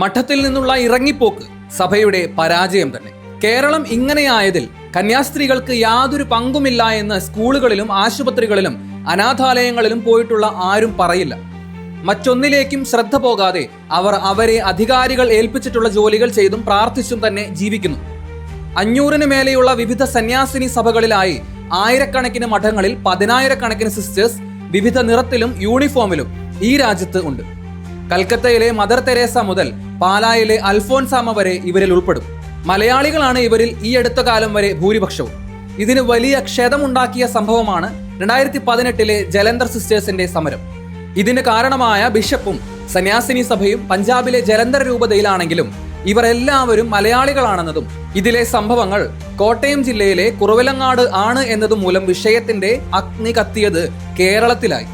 മഠത്തിൽ നിന്നുള്ള ഇറങ്ങിപ്പോക്ക് സഭയുടെ പരാജയം തന്നെ. കേരളം ഇങ്ങനെയായതിൽ കന്യാസ്ത്രീകൾക്ക് യാതൊരു പങ്കുമില്ല എന്ന് സ്കൂളുകളിലും ആശുപത്രികളിലും അനാഥാലയങ്ങളിലും പോയിട്ടുള്ള ആരും പറയില്ല. മറ്റൊന്നിലേക്കും ശ്രദ്ധ പോകാതെ അവർ അവരെ അധികാരികൾ ഏൽപ്പിച്ചിട്ടുള്ള ജോലികൾ ചെയ്തും പ്രാർത്ഥിച്ചും തന്നെ ജീവിക്കുന്നു. അഞ്ഞൂറിന് മേലെയുള്ള വിവിധ സന്യാസിനി സഭകളിലായി ആയിരക്കണക്കിന് മഠങ്ങളിൽ പതിനായിരക്കണക്കിന് സിസ്റ്റേഴ്സ് വിവിധ നിറത്തിലും യൂണിഫോമിലും ഈ രാജ്യത്ത് ഉണ്ട്. കൽക്കത്തയിലെ മദർ തെരേസ മുതൽ പാലായിലെ അൽഫോൻസാമ വരെ ഇവരിൽ ഉൾപ്പെടും. മലയാളികളാണ് ഇവരിൽ ഈ അടുത്ത കാലം വരെ ഭൂരിപക്ഷവും. ഇതിന് വലിയ ക്ഷതമുണ്ടാക്കിയ സംഭവമാണ് രണ്ടായിരത്തി പതിനെട്ടിലെ ജലന്ധർ സിസ്റ്റേഴ്സിന്റെ സമരം. ഇതിന് കാരണമായ ബിഷപ്പും സന്യാസിനി സഭയും പഞ്ചാബിലെ ജലന്ധർ രൂപതയിലാണെങ്കിലും ഇവർ എല്ലാവരും മലയാളികളാണെന്നതും ഇതിലെ സംഭവങ്ങൾ കോട്ടയം ജില്ലയിലെ കുറവിലങ്ങാട് ആണ് എന്നതും മൂലം വിഷയത്തിന്റെ അഗ്നി കത്തിയത് കേരളത്തിലായി.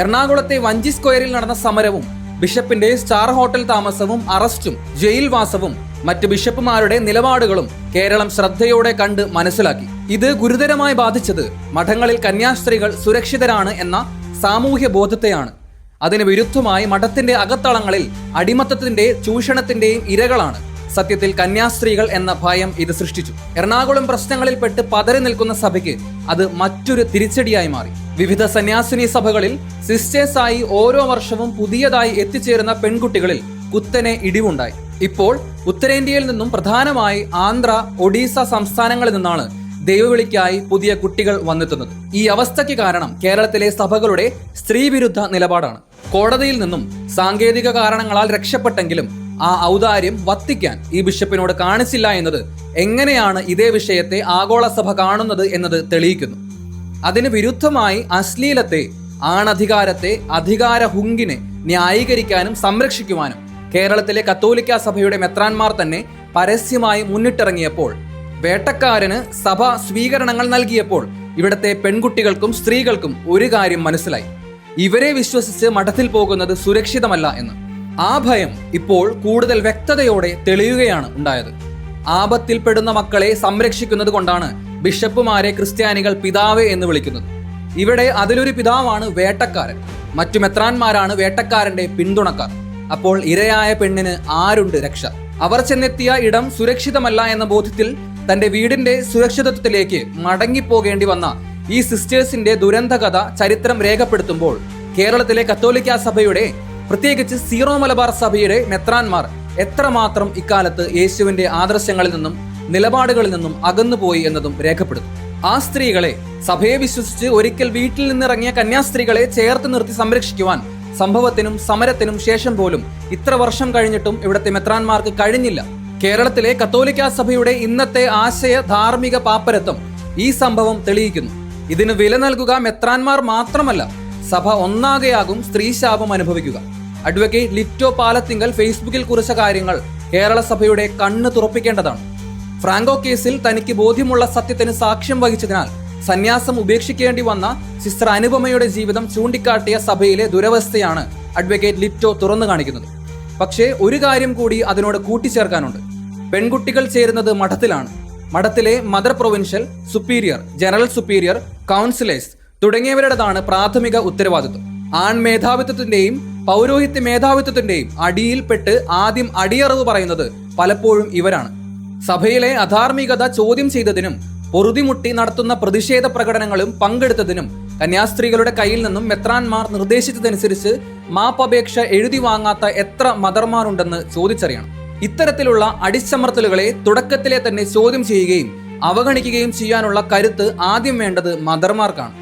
എറണാകുളത്തെ വഞ്ചി സ്ക്വയറിൽ നടന്ന സമരവും ബിഷപ്പിന്റെ സ്റ്റാർ ഹോട്ടൽ താമസവും അറസ്റ്റും ജയിൽവാസവും മറ്റ് ബിഷപ്പുമാരുടെ നിലപാടുകളും കേരളം ശ്രദ്ധയോടെ കണ്ട് മനസ്സിലാക്കി. ഇത് ഗുരുതരമായി ബാധിച്ചത് മഠങ്ങളിൽ കന്യാസ്ത്രീകൾ സുരക്ഷിതരാണ് എന്ന സാമൂഹ്യ ബോധത്തെയാണ്. അതിന് വിരുദ്ധമായി മഠത്തിന്റെ അകത്തളങ്ങളിൽ അടിമത്തത്തിന്റെ ചൂഷണത്തിന്റെയും ഇരകളാണ്. സത്യത്തിൽ കന്യാസ്ത്രീകൾ എന്ന ഭയം ഇത് സൃഷ്ടിച്ചു. എറണാകുളം പ്രശ്നങ്ങളിൽപ്പെട്ട് പതറി നിൽക്കുന്ന സഭയ്ക്ക് അത് മറ്റൊരു തിരിച്ചടിയായി മാറി. വിവിധ സന്യാസിനി സഭകളിൽ സിസ്റ്റേഴ്സായി ഓരോ വർഷവും പുതിയതായി എത്തിച്ചേരുന്ന പെൺകുട്ടികളിൽ കുത്തനെ ഇടിവുണ്ടായി. ഇപ്പോൾ ഉത്തരേന്ത്യയിൽ നിന്നും പ്രധാനമായി ആന്ധ്ര ഒഡീസ സംസ്ഥാനങ്ങളിൽ നിന്നാണ് ദൈവവിളിക്കായി പുതിയ കുട്ടികൾ വന്നെത്തുന്നത്. ഈ അവസ്ഥയ്ക്ക് കാരണം കേരളത്തിലെ സഭകളുടെ സ്ത്രീവിരുദ്ധ നിലപാടാണ്. കോടതിയിൽ നിന്നും സാങ്കേതിക കാരണങ്ങളാൽ രക്ഷപ്പെട്ടെങ്കിലും ആ ഔദാര്യം വത്തിക്കാൻ ഈ ബിഷപ്പിനോട് കാണിച്ചില്ല എന്നത് എങ്ങനെയാണ് ഇതേ വിഷയത്തെ ആഗോള സഭ കാണുന്നത് എന്നത് തെളിയിക്കുന്നു. അതിന് വിരുദ്ധമായി അശ്ലീലത്തെ ആണധികാരത്തെ അധികാര ഹുങ്കിനെ ന്യായീകരിക്കാനും സംരക്ഷിക്കുവാനും കേരളത്തിലെ കത്തോലിക്ക സഭയുടെ മെത്രാന്മാർ തന്നെ പരസ്യമായി മുന്നിട്ടിറങ്ങിയപ്പോൾ വേട്ടക്കാരന് സഭ സ്വീകരണങ്ങൾ നൽകിയപ്പോൾ ഇവിടത്തെ പെൺകുട്ടികൾക്കും സ്ത്രീകൾക്കും ഒരു കാര്യം മനസ്സിലായി. ഇവരെ വിശ്വസിച്ച് മഠത്തിൽ പോകുന്നത് സുരക്ഷിതമല്ല എന്ന്. ആ ഭയം ഇപ്പോൾ കൂടുതൽ വ്യക്തതയോടെ തെളിയുകയാണ് ഉണ്ടായത്. ആപത്തിൽപ്പെടുന്ന മക്കളെ സംരക്ഷിക്കുന്നത് കൊണ്ടാണ് ബിഷപ്പുമാരെ ക്രിസ്ത്യാനികൾ പിതാവ് എന്ന് വിളിക്കുന്നത്. ഇവിടെ അതിലൊരു പിതാവാണ് വേട്ടക്കാരൻ. മറ്റു മെത്രാന്മാരാണ് വേട്ടക്കാരന്റെ പിന്തുണക്കാർ. അപ്പോൾ ഇരയായ പെണ്ണിന് ആരുണ്ട് രക്ഷ? അവർ ചെന്നെത്തിയ ഇടം സുരക്ഷിതമല്ല എന്ന ബോധ്യത്തിൽ തന്റെ വീടിന്റെ സുരക്ഷിതത്വത്തിലേക്ക് മടങ്ങിപ്പോകേണ്ടി വന്ന ഈ സിസ്റ്റേഴ്സിന്റെ ദുരന്തകഥ ചരിത്രം രേഖപ്പെടുത്തുമ്പോൾ കേരളത്തിലെ കത്തോലിക്ക സഭയുടെ പ്രത്യേകിച്ച് സീറോ മലബാർ സഭയുടെ മെത്രാൻമാർ എത്രമാത്രം ഇക്കാലത്ത് യേശുവിന്റെ ആദർശങ്ങളിൽ നിന്നും നിലപാടുകളിൽ നിന്നും അകന്നുപോയി എന്നതും രേഖപ്പെടുത്തും ആ സ്ത്രീകളെ സഭയെ വിശ്വസിച്ച് ഒരിക്കൽ വീട്ടിൽ നിന്നിറങ്ങിയ കന്യാസ്ത്രീകളെ ചേർത്ത് നിർത്തി സംരക്ഷിക്കുവാൻ സംഭവത്തിനും സമരത്തിനും ശേഷം പോലും ഇത്ര വർഷം കഴിഞ്ഞിട്ടും ഇവിടുത്തെ മെത്രാന്മാർക്ക് കഴിഞ്ഞില്ല. കേരളത്തിലെ കത്തോലിക്ക സഭയുടെ ഇന്നത്തെ ആശയ ധാർമ്മിക പാപ്പരത്വം ഈ സംഭവം തെളിയിക്കുന്നു. ഇതിന് വില നൽകുക മെത്രാന്മാർ മാത്രമല്ല സഭ ഒന്നാകെയാകും സ്ത്രീശാപം അനുഭവിക്കുക. അഡ്വക്കേറ്റ് ലിറ്റോ പാലത്തിങ്കൽ ഫേസ്ബുക്കിൽ കുറിച്ച കാര്യങ്ങൾ കേരള സഭയുടെ കണ്ണ് തുറപ്പിക്കേണ്ടതാണ് ഫ്രാങ്കോ കേസിൽ തനിക്ക് ബോധ്യമുള്ള സത്യത്തിന് സാക്ഷ്യം വഹിച്ചതിനാൽ സന്യാസം ഉപേക്ഷിക്കേണ്ടി വന്ന സിസ്റ്റർ അനുപമയുടെ ജീവിതം ചൂണ്ടിക്കാട്ടിയ സഭയിലെ ദുരവസ്ഥയാണ് അഡ്വക്കേറ്റ് ലിറ്റോ തുറന്നു കാണിക്കുന്നത് പക്ഷേ ഒരു കാര്യം കൂടി അതിനോട് കൂട്ടിച്ചേർക്കാനുണ്ട് പെൺകുട്ടികൾ ചേരുന്നത് മഠത്തിലാണ് മഠത്തിലെ mother provincial superior general superior councillors തുടങ്ങിയവരുടേതാണ് പ്രാഥമിക ഉത്തരവാദിത്വം. ആൺ മേധാവിത്വത്തിന്റെയും പൗരോഹിത്യ മേധാവിത്വത്തിന്റെയും അടിയിൽപ്പെട്ട് ആദ്യം അടിയറവ് പറയുന്നത് പലപ്പോഴും ഇവരാണ്. സഭയിലെ അധാർമികത ചോദ്യം ചെയ്തതിനും പൊറുതിമുട്ടി നടത്തുന്ന പ്രതിഷേധ പ്രകടനങ്ങളും പങ്കെടുത്തതിനും കന്യാസ്ത്രീകളുടെ കയ്യിൽ നിന്നും മെത്രാൻമാർ നിർദ്ദേശിച്ചതനുസരിച്ച് മാപ്പപേക്ഷ എഴുതി വാങ്ങാത്ത എത്ര മദർമാരുണ്ടെന്ന് ചോദിച്ചറിയണം. ഇത്തരത്തിലുള്ള അടിച്ചമർത്തലുകളെ തുടക്കത്തിലെ തന്നെ ചോദ്യം ചെയ്യുകയും അവഗണിക്കുകയും ചെയ്യാനുള്ള കരുത്ത് ആദ്യം വേണ്ടത് മദർമാർക്കാണ്.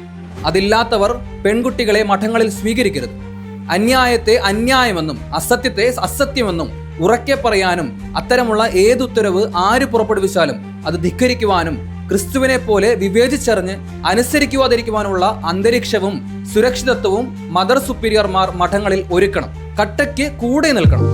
അതില്ലാത്തവർ പെൺകുട്ടികളെ മഠങ്ങളിൽ സ്വീകരിക്കരുത്. അന്യായത്തെ അന്യായമെന്നും അസത്യത്തെ അസത്യമെന്നും ഉറക്കെ പറയാനും അത്തരമുള്ള ഏതുത്തരവ് ആര് പുറപ്പെടുവിച്ചാലും അത് ധിക്കരിക്കുവാനും ക്രിസ്തുവിനെ പോലെ വിവേചിച്ചറിഞ്ഞ് അനുസരിക്കുവാതിരിക്കുവാനുള്ള അന്തരീക്ഷവും സുരക്ഷിതത്വവും മദർ സുപ്പീരിയർമാർ മഠങ്ങളിൽ ഒരുക്കണം. കട്ടയ്ക്ക് കൂടെ നിൽക്കണം.